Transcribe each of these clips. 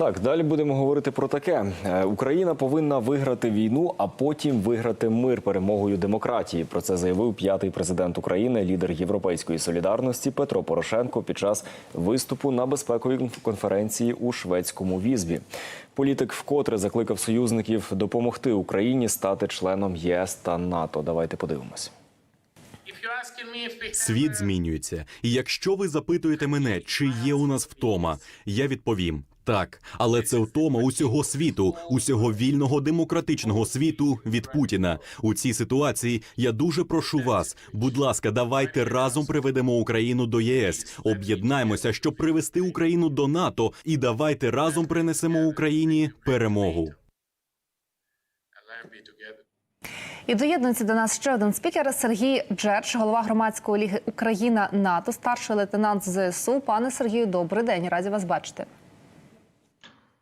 Так, далі будемо говорити про таке. Е, Україна повинна виграти війну, а потім виграти мир перемогою демократії. Про це заявив п'ятий президент України, лідер Європейської солідарності Петро Порошенко під час виступу на безпековій конференції у шведському візві. Політик вкотре закликав союзників допомогти Україні стати членом ЄС та НАТО. Давайте подивимось. Світ змінюється, і якщо ви запитуєте мене, чи є у нас втома, я відповім так. Але це втома усього світу, усього вільного демократичного світу від Путіна. У цій ситуації я дуже прошу вас. Будь ласка, давайте разом приведемо Україну до ЄС. Об'єднаймося, щоб привести Україну до НАТО, і давайте разом принесемо Україні перемогу. І доєднується до нас ще один спікер Сергій Джерч, голова громадської ліги Україна НАТО, старший лейтенант ЗСУ. Пане Сергію, добрий день. Раді вас бачити.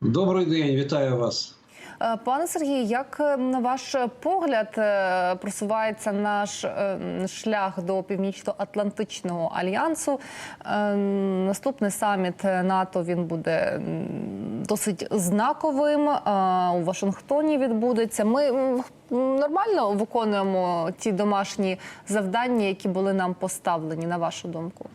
Добрий день, вітаю вас. Е, Пане Сергію, як е, на ваш погляд е, просувається наш шлях до північно-атлантичного альянсу? Наступний саміт НАТО він буде досить знаковим. У Вашингтоні відбудеться. Ми нормально виконуємо ті домашні завдання, які були нам поставлені, на вашу думку?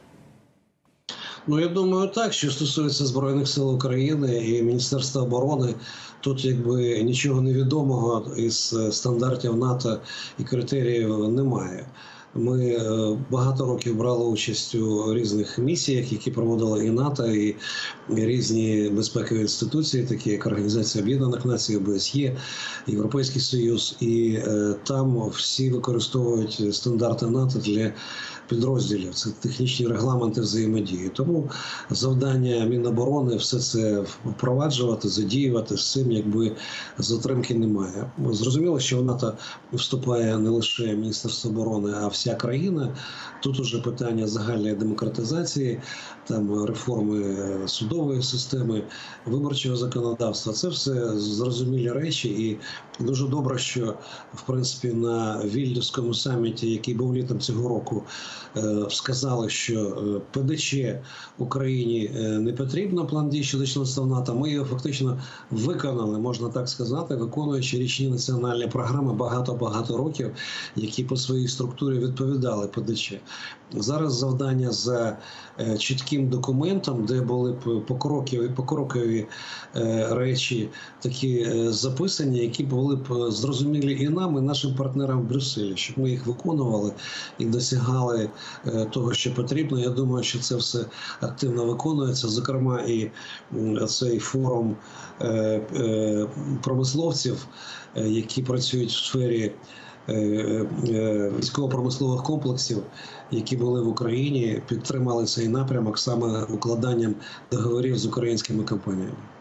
Ну я думаю, так що стосується збройних сил України і Міністерства оборони, тут якби нічого невідомого із е, стандартів НАТО і критеріїв немає. Ми е, багато років брали участь у різних місіях, які проводили і НАТО, і різні безпекові інституції, такі як Організація Об'єднаних Націй, ОБСЄ, Європейський Союз, і е, там всі використовують стандарти НАТО для підрозділів. Це технічні регламенти взаємодії. Тому завдання Міноборони все це впроваджувати, задіювати з цим, якби затримки немає. Зрозуміло, що в НАТО вступає не лише Міністерство оборони, а вся країна. Тут уже питання загальної демократизації, там реформи судової системи, виборчого законодавства. Це все зрозумілі речі, і дуже добре, що в принципі на Вільнюському саміті, який був літом цього року, е, сказали, що е, ПДЧ Україні е, не потрібно план дій щодо членства в НАТО. Ми його фактично виконали, можна так сказати, виконуючи річні національні програми багато багато років, які по своїй структурі відповідали ПДЧ. Зараз завдання за чітким документом, де були покрокові, покрокові речі, такі записані, які були б зрозумілі і нам, і нашим партнерам в Брюсселі, щоб ми їх виконували і досягали е, того, що потрібно. Я думаю, що це все активно виконується. Зокрема, і цей форум е, е, промисловців, е, які працюють в сфері. е, е, Військово-промислових комплексів, які були в Україні, підтримали цей напрямок саме укладанням договорів з українськими компаніями.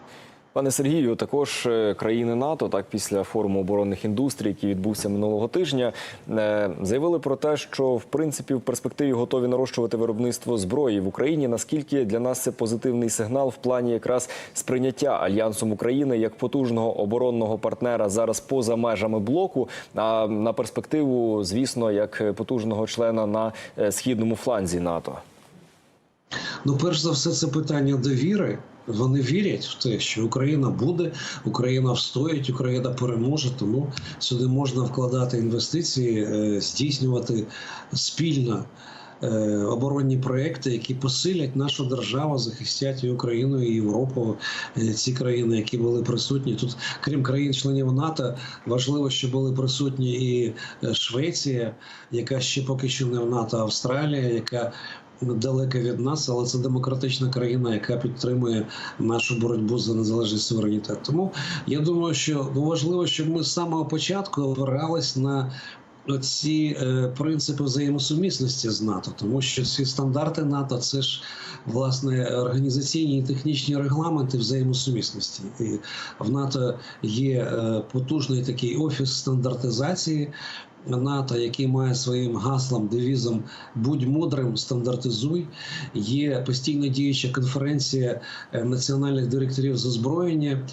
Пане Сергію, також е, країни НАТО, так після форуму оборонних індустрій, який відбувся минулого тижня, е, заявили про те, що в принципі в перспективі готові нарощувати виробництво зброї в Україні. Наскільки для нас це позитивний сигнал в плані якраз сприйняття альянсом України як потужного оборонного партнера зараз поза межами блоку, а на перспективу, звісно, як потужного члена на е, східному фланзі НАТО. Ну, перш за все, це питання довіри. Вони вірять в те, що Україна буде, Україна встоїть, Україна переможе. Тому сюди можна вкладати інвестиції, е, здійснювати спільно е, оборонні проекти, які посилять нашу державу, захистять і Україну і Європу. Е, Ці країни, які були присутні тут, крім країн-членів НАТО, важливо, що були присутні і Швеція, яка ще поки що не в НАТО, Австралія, яка далека від нас, але це демократична країна, яка підтримує нашу боротьбу за незалежність суверенітет. Тому я думаю, що важливо, щоб ми з самого початку опирались на ці е, принципи взаємосумісності з НАТО, тому що ці стандарти НАТО це ж власне організаційні і технічні регламенти взаємосумісності. І в НАТО є е, потужний такий офіс стандартизації. НАТО, який має своїм гаслом, девізом будь мудрим, стандартизуй. Є постійно діюча конференція е, національних директорів з озброєння.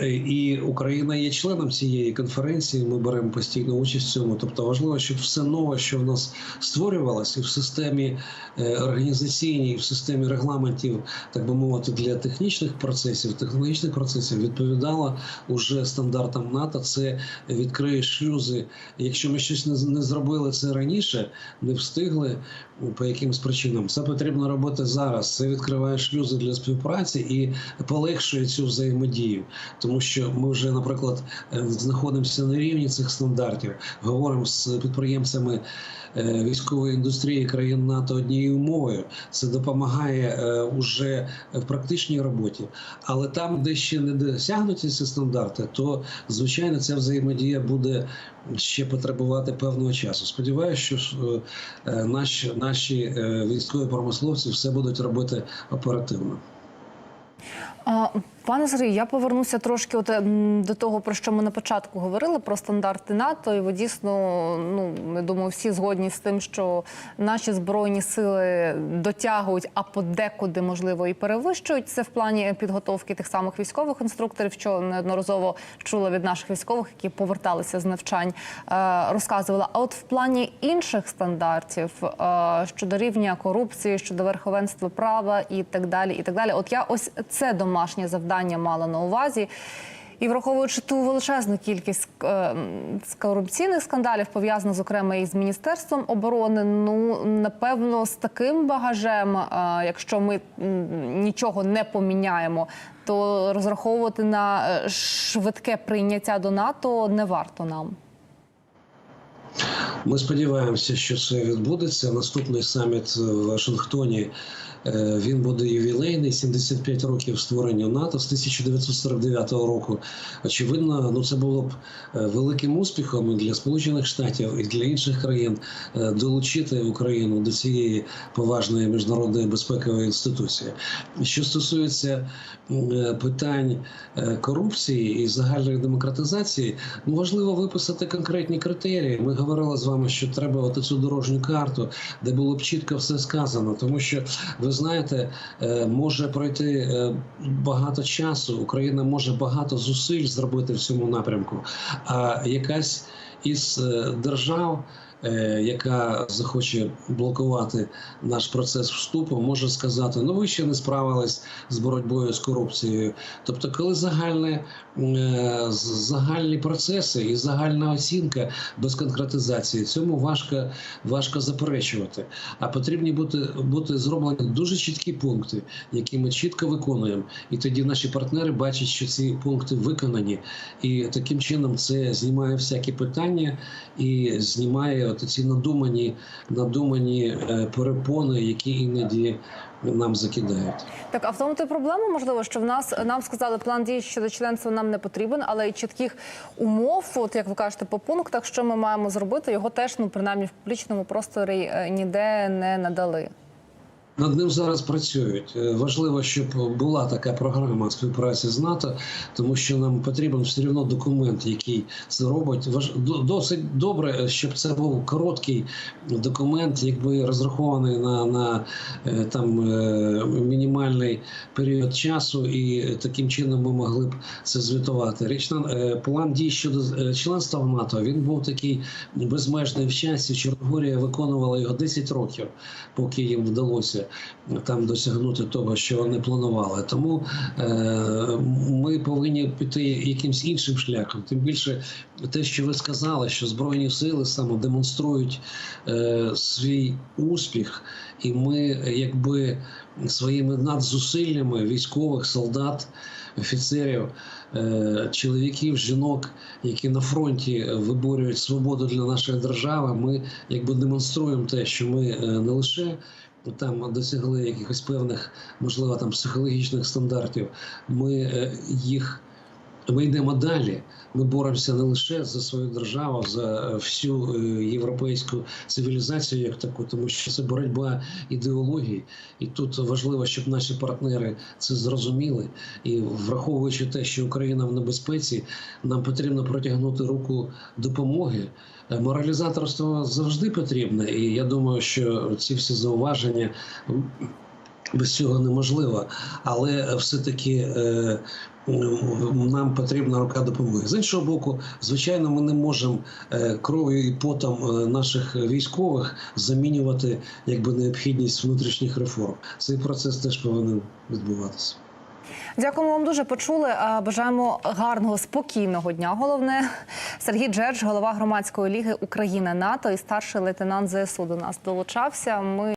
Е, І Україна є членом цієї конференції. Ми беремо постійну участь в цьому. Тобто важливо, щоб все нове, що в нас створювалося, в системі е, організаційній, в системі регламентів, так би мовити, для технічних процесів, технологічних процесів відповідало уже стандартам НАТО. Це відкриє шлюзи. Якщо ми щось не зробили це раніше, не встигли по якимось причинам. Це потрібно робити зараз. Це відкриває шлюзи для співпраці і полегшує цю взаємодію, тому що ми вже, наприклад, е, знаходимося на рівні цих стандартів, говоримо з підприємцями. е, Військової індустрії країн НАТО однією мовою це допомагає е, уже в практичній роботі. Але там, де ще не досягнуті ці стандарти, то звичайно ця взаємодія буде ще потребувати певного часу. Сподіваюся, що е, наші, наші е, військові промисловці все будуть робити оперативно. Пане Сергію, я повернуся трошки от, до того, про що ми на початку говорили, про стандарти НАТО. І ви дійсно, ну я думаю, всі згодні з тим, що наші збройні сили дотягують, а подекуди, можливо, і перевищують це в плані підготовки тих самих військових інструкторів, що неодноразово чула від наших військових, які поверталися з навчань, е, розказувала. А от в плані інших стандартів е, щодо рівня корупції, щодо верховенства права і так далі, і так далі. От я ось це домашнє завдання мала на увазі. І враховуючи ту величезну кількість е, корупційних скандалів, пов'язаних зокрема із міністерством оборони, ну напевно, з таким багажем, е, якщо ми нічого не поміняємо, то розраховувати на е, швидке прийняття до НАТО не варто нам. Ми сподіваємося, що це відбудеться. Наступний саміт в Вашингтоні е, він буде ювілейний 75 років створення НАТО з 1949 року. Очевидно, ну це було б е, великим успіхом для Сполучених Штатів і для інших країн е, долучити Україну до цієї поважної міжнародної безпекової інституції. Що стосується питань корупції і загальної демократизації, ну, важливо виписати конкретні критерії. Ми говорили з вами, що треба от цю дорожню карту, де було б чітко все сказано, тому що ви знаєте, е, може пройти е, багато часу. Україна може багато зусиль зробити в цьому напрямку. А якась із е, держав. Е, Яка захоче блокувати наш процес вступу, може сказати: ну ви ще не справились з боротьбою з корупцією. Тобто, коли загальне е, загальні процеси і загальна оцінка без конкретизації, цьому важко, важко заперечувати. А потрібні бути, бути зроблені дуже чіткі пункти, які ми чітко виконуємо. І тоді наші партнери бачать, що ці пункти виконані, і таким чином це знімає всякі питання і знімає от ці надумані, надумані е, перепони, які іноді нам закидають. Так, а в тому то проблема, можливо, що в нас нам сказали, план дій щодо членства нам не потрібен, але і чітких умов, от як ви кажете, по пунктах, що ми маємо зробити, його теж ну принаймні в публічному просторі е, ніде не надали. Над ним зараз працюють. Е, Важливо, щоб була така програма співпраці з НАТО, тому що нам потрібен все одно документ, який це робить. Досить добре, щоб це був короткий документ, якби розрахований на, на е, там е, мінімальний період часу, і таким чином ми могли б це звітувати. Річна е, план дій щодо е, членства в НАТО він був такий безмежний в часі. Чорногорія виконувала його 10 років, поки їм вдалося там досягнути того, що вони планували. Тому е, ми повинні піти якимсь іншим шляхом. Тим більше те, що ви сказали, що збройні сили саме демонструють е, свій успіх, і ми, якби своїми надзусиллями військових солдат. Офіцерів, е, чоловіків, жінок, які на фронті виборюють свободу для нашої держави, ми якби демонструємо те, що ми е, не лише там досягли якихось певних, можливо, там психологічних стандартів. Ми е, їх ми йдемо далі. Ми боремося не лише за свою державу, за всю е, європейську цивілізацію, як таку, тому що це боротьба ідеології, і тут важливо, щоб наші партнери це зрозуміли. І враховуючи те, що Україна в небезпеці, нам потрібно протягнути руку допомоги. Е, Моралізаторство завжди потрібне, і я думаю, що ці всі зауваження без цього неможливо. Але все-таки е, м, нам потрібна рука допомоги. З іншого боку, звичайно, ми не можемо е, кров'ю і потом е, наших військових замінювати якби необхідність внутрішніх реформ. Цей процес теж повинен відбуватися. Дякуємо вам дуже. Почули. Бажаємо гарного спокійного дня. Головне Сергій Джердж, голова громадської ліги Україна НАТО і старший лейтенант ЗСУ до нас долучався. Ми